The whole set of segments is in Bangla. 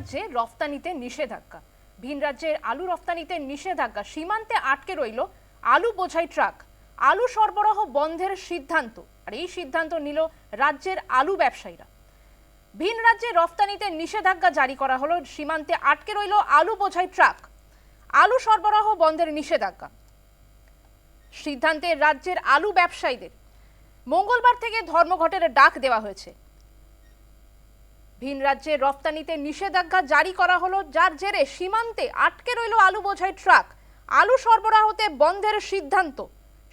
রাজ্যে রফতানিতে নিষেধাজ্ঞা। ভিন রাজ্যের আলু রফতানিতে নিষেধাজ্ঞা সীমান্তে আটকে রইল আলু বোঝাই ট্রাক। আলু সরবরাহ বন্ধের সিদ্ধান্ত। আর এই সিদ্ধান্ত নিল রাজ্যের আলু ব্যবসায়ীরা। ভিন রাজ্যে রফতানিতে নিষেধাজ্ঞা জারি করা হলো, সীমান্তে আটকে রইল আলু বোঝাই ট্রাক। আলু সরবরাহ বন্ধের নিষেধাজ্ঞা। সিদ্ধান্তে রাজ্যের আলু ব্যবসায়ীদের। মঙ্গলবার থেকে ধর্মঘটের ডাক দেওয়া হয়েছে। ভিন রাজ্যে রফতানিতে নিষেধাজ্ঞা জারি করা হলো, যার জেরে সীমান্তে আটকে রইল আলু বোঝাই ট্রাক। আলু সরবরাহতে বন্ধের সিদ্ধান্ত।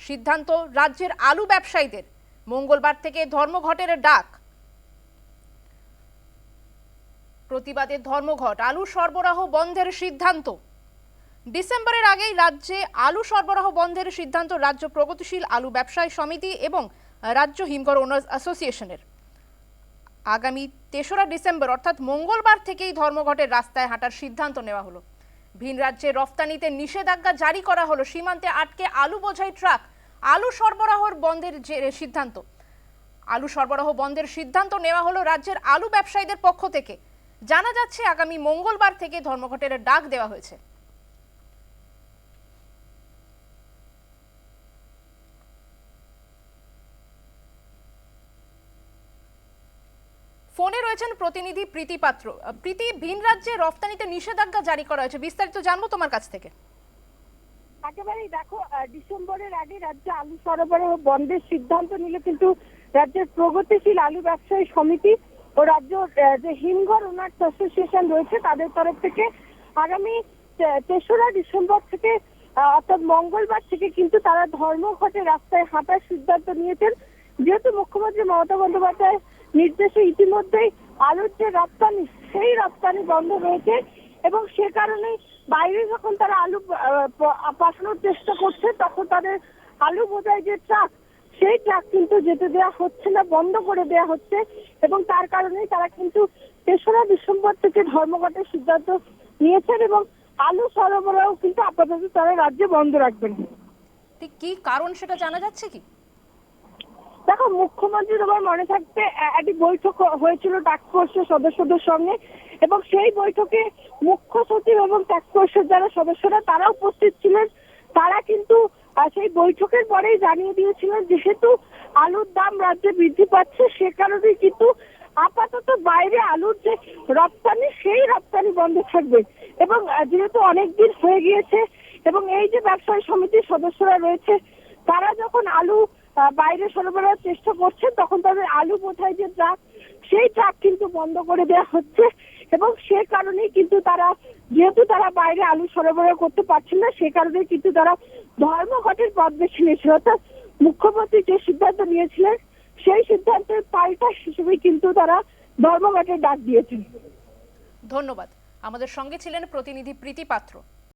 সিদ্ধান্ত রাজ্যের আলু ব্যবসায়ীদের। মঙ্গলবার থেকে ধর্মঘটের ডাক। প্রতিবাদে ধর্মঘট, আলু সরবরাহ বন্ধের সিদ্ধান্ত। ডিসেম্বরের আগেই রাজ্যে আলু সরবরাহ বন্ধের সিদ্ধান্ত রাজ্য প্রগতিশীল আলু ব্যবসায়ী সমিতি এবং রাজ্য হিমঘর ওনার্স অ্যাসোসিয়েশনের। আগামী তেসরা ডিসেম্বর, অর্থাৎ মঙ্গলবার থেকেই ধর্মঘটের রাস্তায় হাঁটার সিদ্ধান্ত নেওয়া হলো। ভিন রাজ্যে রফতানিতে নিষেধাজ্ঞা জারি করা হলো সীমান্তে আটকে আলু বোঝাই ট্রাক, আলু সরবরাহর বন্ধের সিদ্ধান্ত। আলু সরবরাহ বন্ধের সিদ্ধান্ত নেওয়া হলো রাজ্যের আলু ব্যবসায়ীদের পক্ষ থেকে। জানা যাচ্ছে, আগামী মঙ্গলবার থেকে ধর্মঘটের ডাক দেওয়া হয়েছে। ফোনে রয়েছেন প্রতিনিধি প্রীতি পাত্র। প্রীতি, ভিন রাজ্যে রফতানিতে নিষেধাজ্ঞা জারি করা হয়েছে, বিস্তারিত জানব তোমার কাছ থেকে। একেবারেই দেখো ডিসেম্বরের আগে রাজ্যে আলু সরবরাহ বন্ধের সিদ্ধান্ত নিল কিন্তু রাজ্যের প্রগতিশীল আলু ব্যবসায়ী সমিতি ও রাজ্য যে হিমঘর ওনার্স অ্যাসোসিয়েশন রয়েছে, তাদের তরফ থেকে আগামী তেসরা ডিসেম্বর থেকে অর্থাৎ মঙ্গলবার থেকে কিন্তু তারা ধর্মঘটে রাস্তায় হাঁটার সিদ্ধান্ত নিয়েছেন। যেহেতু মুখ্যমন্ত্রী মমতা বন্দ্যোপাধ্যায় নির্দেশে ইতিমধ্যেই আলুর যে রপ্তানি, সেই রপ্তানি বন্ধ রয়েছে এবং সে কারণে বাইরে যখন তারা আলু পাঠানোর চেষ্টা করছে, তখন তাদের আলু বোঝাই যে ট্রাক, সেই ট্রাক কিন্তু যেতে দেওয়া হচ্ছে না, বন্ধ করে দেওয়া হচ্ছে এবং তার কারণেই তারা কিন্তু তেসরা ডিসেম্বর থেকে ধর্মঘটের সিদ্ধান্ত নিয়েছেন এবং আলু সরবরাহ কিন্তু আপাতত তারা রাজ্যে বন্ধ রাখবেন। কি কারণ সেটা জানা যাচ্ছে কি? দেখো, মুখ্যমন্ত্রী তোমার মনে থাকতে একটি বৈঠক হয়েছিল টাস্ক ফোর্সের সদস্যদের সঙ্গে এবং সেই বৈঠকে মুখ্য সচিব এবং টাস্ক ফোর্সের যারা সদস্যরা তারা উপস্থিত ছিলেন। তারা কিন্তু সেই বৈঠকের পরেই জানিয়ে দিয়েছিলেন যেহেতু আলুর দাম রাজ্যে বৃদ্ধি পাচ্ছে, সে কারণে কিন্তু আপাতত বাইরে আলুর যে রপ্তানি, সেই রপ্তানি বন্ধ থাকবে। এবং যেহেতু অনেক দিন হয়ে গিয়েছে এবং এই যে ব্যবসায়ী সমিতির সদস্যরা রয়েছে, তারা যখন আলু বাইরে সরবরাহের চেষ্টা করছেন, তখন তাদের আলু বোঝাই যে ট্রাক সেই ট্রাক কিন্তু বন্ধ করে দেওয়া হচ্ছে। এবং সে কারণেই কিন্তু তারা, যেহেতু তারা বাইরে আলু সরবরাহ করতে পারছেন না, সে কারণে কিন্তু তারা ধর্মঘটের পথ বেছে নিয়েছিল অর্থাৎ মুখ্যমন্ত্রী যে সিদ্ধান্ত নিয়েছিলেন, সেই সিদ্ধান্তের পাল্টা হিসেবে কিন্তু তারা ধর্মঘটের ডাক দিয়েছেন। ধন্যবাদ। আমাদের সঙ্গে ছিলেন প্রতিনিধি প্রীতি পাত্র।